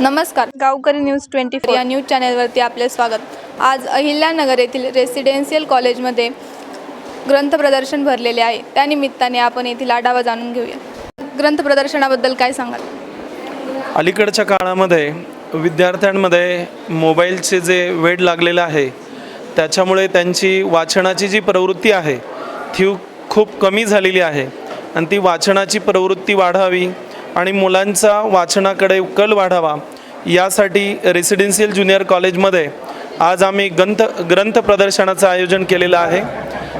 नमस्कार. गावकरी news twenty four या न्यूज चॅनलवरती आपले स्वागत. आज अहिल्यानगर येथील रेसिडेन्शियल कॉलेजमध्ये ग्रंथ प्रदर्शन भरलेले आहे. त्यानिमित्ताने आपण येथील आढावा जाणून घेऊया. ग्रंथ प्रदर्शनाबद्दल काय सांगाल? अलीकडच्या काळामध्ये विद्यार्थ्यांमध्ये मोबाईलचे जे वेड लागलेलं आहे त्याच्यामुळे त्यांची वाचनाची जी प्रवृत्ती आहे ती खूप कमी झालेली आहे. आणि ती वाचनाची प्रवृत्ती वाढावी आणि मुलांचा वाचनाकडे कल वाढावा यासाठी रेसिडेन्शियल ज्युनियर कॉलेजमध्ये आज आम्ही ग्रंथ ग्रंथ प्रदर्शनाचं आयोजन केलेलं आहे.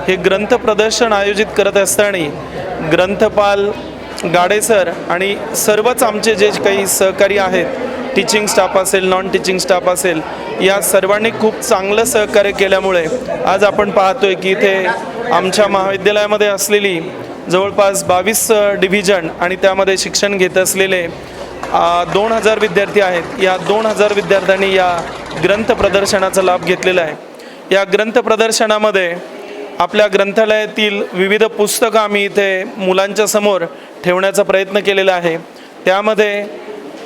हे ग्रंथ प्रदर्शन आयोजित करत असताना ग्रंथपाल गाडेसर आणि सर्वच आमचे जे काही सहकारी आहेत टीचिंग स्टाफ असेल नॉन टीचिंग स्टाफ असेल या सर्वांनी खूप चांगलं सहकार्य केल्यामुळे आज आपण पाहतोय की इथे आमच्या महाविद्यालयामध्ये असलेली जवळपास बावीस डिव्हिजन आणि त्यामध्ये शिक्षण घेत असलेले दोन हजार विद्यार्थी आहेत. या दोन हजार विद्यार्थ्यांनी या ग्रंथ प्रदर्शनाचा लाभ घेतलेला आहे. या ग्रंथ प्रदर्शनामध्ये आपल्या ग्रंथालयातील विविध पुस्तकं आम्ही इथे मुलांच्या समोर ठेवण्याचा प्रयत्न केलेला आहे. त्यामध्ये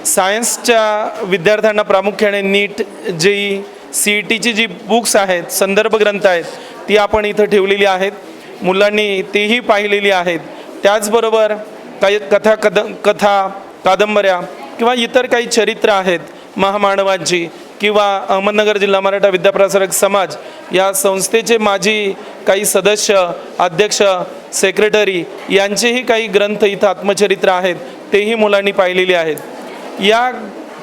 सायन्सच्या विद्यार्थ्यांना प्रामुख्याने नीट जे ई सी ई टीची जी बुक्स आहेत संदर्भ ग्रंथ आहेत ती आपण इथं ठेवलेली आहेत. मुलांनी तीही पाहिलेली आहेत. त्याचबरोबर काही कथा कद कथा कादंबऱ्या किंवा इतर काही चरित्र आहेत. महामानवांची किंवा अहमदनगर जिल्हा मराठा विद्याप्रसारक समाज या संस्थेचे माजी काही सदस्य अध्यक्ष सेक्रेटरी यांचेही काही ग्रंथ इथं आत्मचरित्र आहेत. तेही मुलांनी पाहिलेली आहेत. या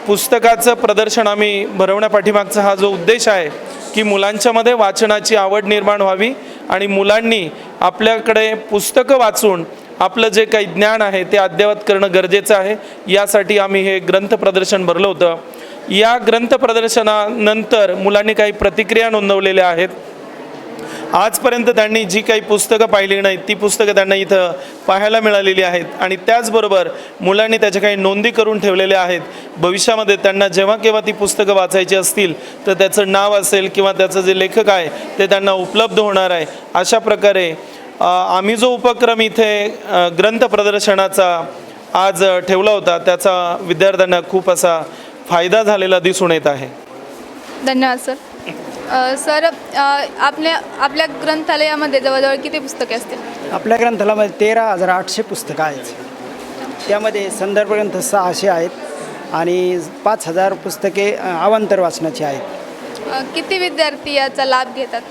पुस्तकाचं प्रदर्शन आम्ही भरवण्यापाठीमागचा हा जो उद्देश आहे की मुलांच्यामध्ये वाचनाची आवड निर्माण व्हावी आणि मुलांनी आपल्याकडे पुस्तकं वाचून आपलं जे काही ज्ञान आहे ते अद्ययावत करणं गरजेचं आहे. यासाठी आम्ही हे ग्रंथ प्रदर्शन भरलं होतं. या ग्रंथ प्रदर्शनानंतर मुलांनी काही प्रतिक्रिया नोंदवलेल्या आहेत. आजपर्यंत त्यांनी जी काही पुस्तकं पाहिली नाहीत ती पुस्तकं त्यांना इथं पाहायला मिळालेली आहेत. आणि त्याचबरोबर मुलांनी त्याच्या काही नोंदी करून ठेवलेल्या आहेत. भविष्यामध्ये त्यांना जेव्हा केव्हा ती पुस्तकं वाचायची असतील तर त्याचं नाव असेल किंवा त्याचं जे लेखक आहे ते त्यांना उपलब्ध होणार आहे. अशा प्रकारे आम्ही जो उपक्रम इथे ग्रंथ प्रदर्शनाचा आज ठेवला होता त्याचा विद्यार्थ्यांना खूप असा फायदा झालेला दिसून येत आहे. धन्यवाद सर. सर आपल्या आपल्या ग्रंथालयामध्ये जवळजवळ किती पुस्तके असतील? आपल्या ग्रंथालयामध्ये तेरा हजार आठशे पुस्तकं आहेत. त्यामध्ये संदर्भ ग्रंथ सहाशे आहेत आणि पाच हजार पुस्तके अवांतर वाचनाची आहेत. किती विद्यार्थी याचा लाभ घेतात?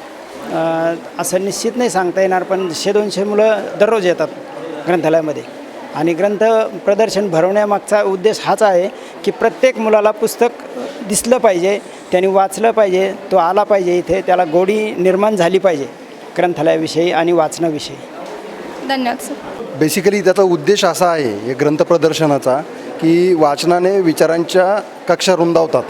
असं निश्चित नाही सांगता येणार पण शे दोनशे मुलं दररोज येतात ग्रंथालयामध्ये. आणि ग्रंथ प्रदर्शन भरवण्यामागचा उद्देश हाच आहे की प्रत्येक मुलाला पुस्तक दिसलं पाहिजे त्याने वाचलं पाहिजे तो आला पाहिजे इथे त्याला गोडी निर्माण झाली पाहिजे ग्रंथालयाविषयी आणि वाचनाविषयी. धन्यवाद सर. बेसिकली त्याचा उद्देश असा आहे या ग्रंथ प्रदर्शनाचा की वाचनाने विचारांच्या कक्षा रुंदावतात.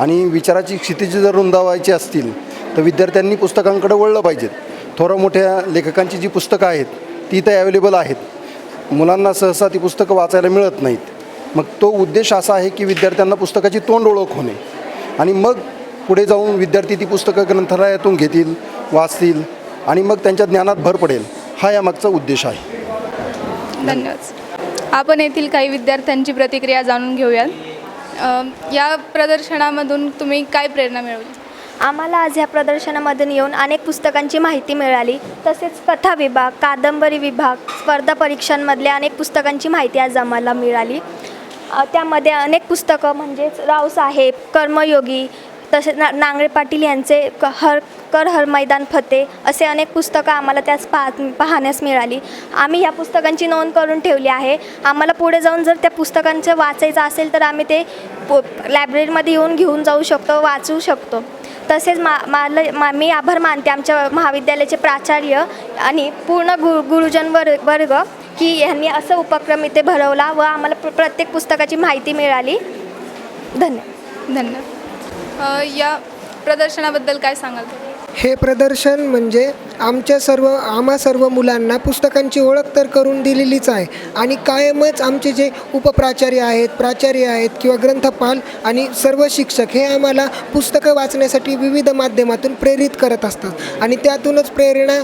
आणि विचाराची क्षितिजी जर रुंदावायची असतील तर विद्यार्थ्यांनी पुस्तकांकडे वळलं पाहिजेत थोड्या मोठ्या लेखकांची जी पुस्तकं आहेत ती इथं अवेलेबल आहेत. मुलांना सहसा ती पुस्तकं वाचायला मिळत नाहीत. मग तो उद्देश असा आहे की विद्यार्थ्यांना पुस्तकाची तोंड ओळख होणे. आणि मग पुढे जाऊन विद्यार्थी ती पुस्तकं ग्रंथालयातून घेतील वाचतील आणि मग त्यांच्या ज्ञानात भर पडेल. हा यामागचा उद्देश आहे. धन्यवाद. आपण येथील काही विद्यार्थ्यांची प्रतिक्रिया जाणून घेऊयात. अ, या प्रदर्शनामधून तुम्ही काय प्रेरणा मिळवली? आम्हाला आज ह्या प्रदर्शनामधून येऊन अनेक पुस्तकांची माहिती मिळाली. तसेच कथा विभाग कादंबरी विभाग स्पर्धा परीक्षांमधल्या अनेक पुस्तकांची माहिती आज आम्हाला मिळाली. त्यामध्ये अनेक पुस्तकं म्हणजेच रावसाहेब कर्मयोगी तसेच ना नांगरे पाटील यांचे क हर कर हर मैदान फते असे अनेक पुस्तकं आम्हाला त्याच पाह पाहण्यास मिळाली. आम्ही ह्या पुस्तकांची नोंद करून ठेवली आहे. आम्हाला पुढे जाऊन जर त्या पुस्तकांचं वाचायचं असेल तर आम्ही ते पो लायब्ररीमध्ये येऊन घेऊन जाऊ शकतो वाचू शकतो. तसेच मा मला मा मी आभार मानते आमच्या महाविद्यालयाचे प्राचार्य आणि पूर्ण गु गुरुजन वर्ग वर्ग. की यांनी असं उपक्रम इथे भरवला व आम्हाला प्र प्रत्येक पुस्तकाची माहिती मिळाली. धन्य धन्यवाद या प्रदर्शनाबद्दल काय सांगाल हे प्रदर्शन म्हणजे आमच्या सर्व आम्हा सर्व मुलांना पुस्तकांची ओळख तर करून दिलेलीच आहे. आणि कायमच आमचे जे उपप्राचार्य आहेत प्राचार्य आहेत किंवा ग्रंथपाल आणि सर्व शिक्षक हे आम्हाला पुस्तकं वाचण्यासाठी विविध माध्यमातून प्रेरित करत असतात. आणि त्यातूनच प्रेरणा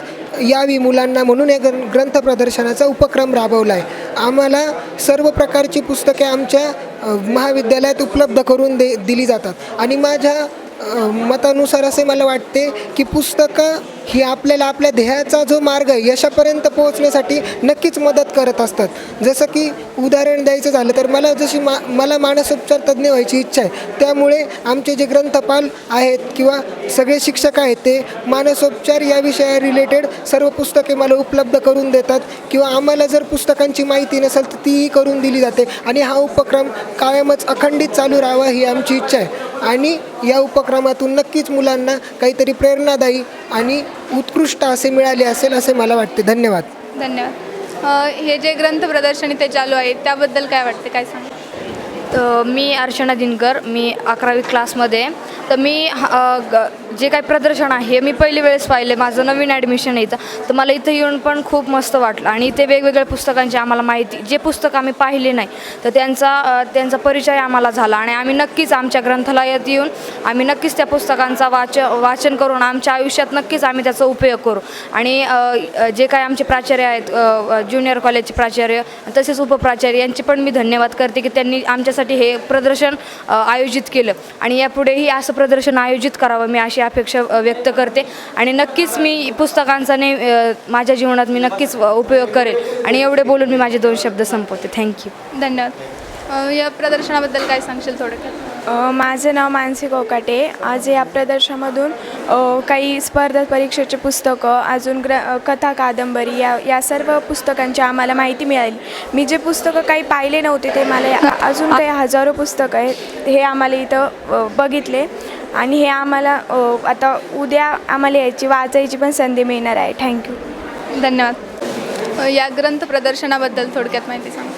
यावी मुलांना म्हणून या ग्रं ग्रंथ प्रदर्शनाचा उपक्रम राबवला आहे. आम्हाला सर्व प्रकारची पुस्तके आमच्या महाविद्यालयात उपलब्ध करून दे दिली जातात. आणि माझ्या मतानुसार असे मला वाटते की पुस्तकं ही आपल्याला आपल्या ध्येयाचा जो मार्ग आहे यशापर्यंत पोहोचण्यासाठी नक्कीच मदत करत असतात. जसं की उदाहरण द्यायचं झालं तर मला जशी मा मला मानसोपचार तज्ज्ञ व्हायची इच्छा आहे. त्यामुळे आमचे जे ग्रंथपाल आहेत किंवा सगळे शिक्षक आहेत ते मानसोपचार या विषया रिलेटेड सर्व पुस्तके मला उपलब्ध करून देतात किंवा आम्हाला जर पुस्तकांची माहिती नसेल तर तीही करून दिली जाते. आणि हा उपक्रम कायमच अखंडित चालू राहावा ही आमची इच्छा आहे. आणि या उपक्रमातून नक्कीच मुलांना काहीतरी प्रेरणादायी आणि उत्कृष्ट असे मिळाले असेल असे मला वाटते. धन्यवाद. धन्यवाद. हे जे ग्रंथ प्रदर्शन इथे चालू आहे त्याबद्दल काय वाटते? काय सांग? तर मी अर्चना दिनकर मी अकरावी क्लासमध्ये तर मी ग- जे काही प्रदर्शन आहे मी पहिली वेळेस पाहिले. माझं नवीन ॲडमिशन आहे इथं तर मला इथं येऊन पण खूप मस्त वाटलं. आणि इथे वेगवेगळ्या पुस्तकांची आम्हाला माहिती जे पुस्तक आम्ही पाहिले नाही तर त्यांचा त्यांचा परिचय आम्हाला झाला. आणि आम्ही नक्कीच आमच्या ग्रंथालयात येऊन आम्ही नक्कीच त्या पुस्तकांचा वाच वाचन करून आमच्या आयुष्यात नक्कीच आम्ही त्याचा उपयोग करू. आणि जे काही आमचे प्राचार्य आहेत ज्युनियर कॉलेजचे प्राचार्य तसेच उपप्राचार्य यांचे पण मी धन्यवाद करते की त्यांनी आमच्या आमच्यासाठी हे प्रदर्शन आयोजित केलं. आणि यापुढेही असं प्रदर्शन आयोजित करावं मी अशी अपेक्षा व्यक्त करते. आणि नक्कीच मी पुस्तकांचा ने माझ्या जीवनात मी नक्कीच उपयोग करेल. आणि एवढे बोलून मी माझे दोन शब्द संपवते. थँक्यू धन्यवाद. या प्रदर्शनाबद्दल काय सांगशील थोडक्यात? माझं नाव मानसी कोकाटे. आज या प्रदर्शनामधून काही स्पर्धा परीक्षेचे पुस्तकं अजून ग्र कथा कादंबरी या या सर्व पुस्तकांची आम्हाला माहिती मिळाली. मी जे पुस्तकं काही पाहिले नव्हते ते मला अजून काही हजारो पुस्तकं आहेत हे आम्हाला इथं बघितले. आणि हे आम्हाला आता उद्या आम्हाला याची वाचायची पण संधी मिळणार आहे. थँक्यू. धन्यवाद. या ग्रंथ प्रदर्शनाबद्दल थोडक्यात माहिती सांगा.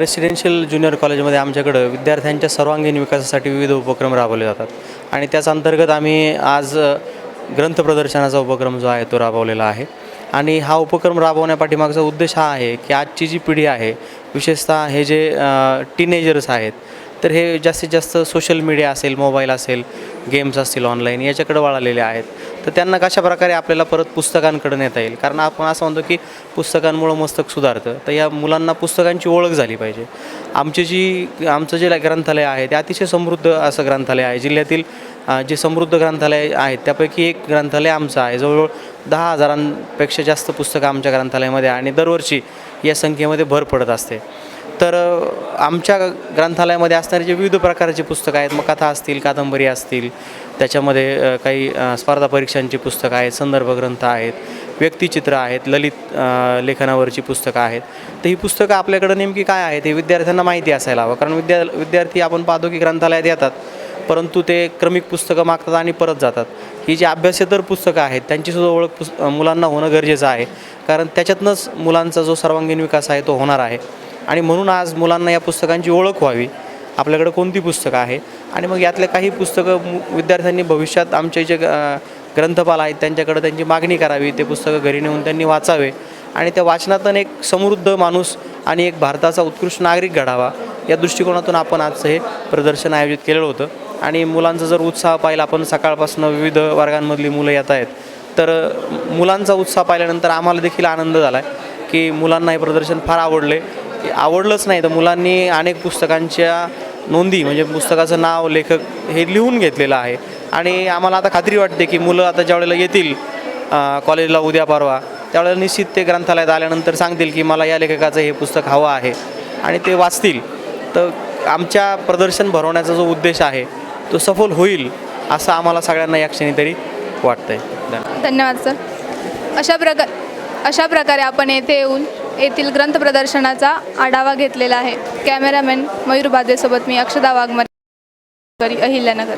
रेसिडेन्शियल ज्युनियर कॉलेजमध्ये आमच्याकडं विद्यार्थ्यांच्या सर्वांगीण विकासासाठी विविध उपक्रम राबवले जातात. आणि त्याच अंतर्गत आम्ही आज ग्रंथ प्रदर्शनाचा उपक्रम जो आहे तो राबवलेला आहे. आणि हा उपक्रम राबवण्यापाठीमागचा उद्देश हा आहे की आजची जी पिढी आहे विशेषतः हे जे टीनेजर्स आहेत तर हे जास्तीत जास्त सोशल मीडिया असेल मोबाईल असेल गेम्स असतील ऑनलाईन याच्याकडे वळालेले आहेत. तर त्यांना कशा प्रकारे आपल्याला परत पुस्तकांकडे नेता येईल? कारण आपण असं म्हणतो की पुस्तकांमुळं मस्तक सुधारतं. तर या मुलांना पुस्तकांची ओळख झाली पाहिजे. आमची जी आमचं जे ग्रंथालय आहे ते अतिशय समृद्ध असं ग्रंथालय आहे. जिल्ह्यातील जे समृद्ध ग्रंथालय आहेत त्यापैकी एक ग्रंथालय आमचं आहे. जवळजवळ दहा हजारांपेक्षा जास्त पुस्तकं आमच्या ग्रंथालयामध्ये आणि दरवर्षी या संख्येमध्ये भर पडत असते. तर आमच्या ग्रंथालयामध्ये असणारे जे विविध प्रकारचे पुस्तकं आहेत मग कथा असतील कादंबरी असतील त्याच्यामध्ये काही स्पर्धा परीक्षांची पुस्तकं आहेत संदर्भ ग्रंथ आहेत व्यक्तिचित्र आहेत ललित लेखनावरची पुस्तकं आहेत. तर ही पुस्तकं आपल्याकडं नेमकी काय आहेत हे विद्यार्थ्यांना माहिती असायला हवं. कारण विद्या विद्यार्थी आपण पाहतो की ग्रंथालयात येतात परंतु ते क्रमिक पुस्तकं मागतात आणि परत जातात. ही जी अभ्यासेतर पुस्तकं आहेत त्यांचीसुद्धा ओळख पुस मुलांना होणं गरजेचं आहे. कारण त्याच्यातनंच मुलांचा जो सर्वांगीण विकास आहे तो होणार आहे. आणि म्हणून आज मुलांना या पुस्तकांची ओळख व्हावी. आपल्याकडं कोणती पुस्तकं आहे? आणि मग यातले काही पुस्तकं विद्यार्थ्यांनी भविष्यात आमचे जे ग्रंथपाल आहेत त्यांच्याकडं त्यांची मागणी करावी ते पुस्तकं घरी नेऊन त्यांनी वाचावे. आणि त्या वाचनातून एक समृद्ध माणूस आणि एक भारताचा उत्कृष्ट नागरिक घडावा या दृष्टिकोनातून आपण आजचं हे प्रदर्शन आयोजित केलेलं होतं. आणि मुलांचा जर उत्साह पाहिला आपण सकाळपासून विविध वर्गांमधली मुलं येत आहेत तर मुलांचा उत्साह पाहिल्यानंतर आम्हाला देखील आनंद झाला आहे की मुलांना हे प्रदर्शन फार आवडले. आवडलंच नाही. तर मुलांनी अनेक पुस्तकांच्या नोंदी म्हणजे पुस्तकाचं नाव लेखक हे लिहून घेतलेलं आहे. आणि आम्हाला आता खात्री वाटते की मुलं आता ज्यावेळेला येतील कॉलेजला उद्या परवा त्यावेळेला निश्चित ते ग्रंथालयात आल्यानंतर सांगतील की मला या लेखकाचं हे पुस्तक हवं आहे. आणि ते वाचतील. तर आमच्या प्रदर्शन भरवण्याचा जो उद्देश आहे तो सफल होईल असं आम्हाला सगळ्यांना या क्षणी तरी वाटतं आहे धन्यवाद सर. अशा प्रकार अशा प्रकारे आपण येथे येऊन येथील ग्रंथ प्रदर्शनाचा आढावा घेतलेला आहे. कॅमेरामॅन मयूर बादेसोबत मी अक्षदा वाघमारे अहिल्यानगर.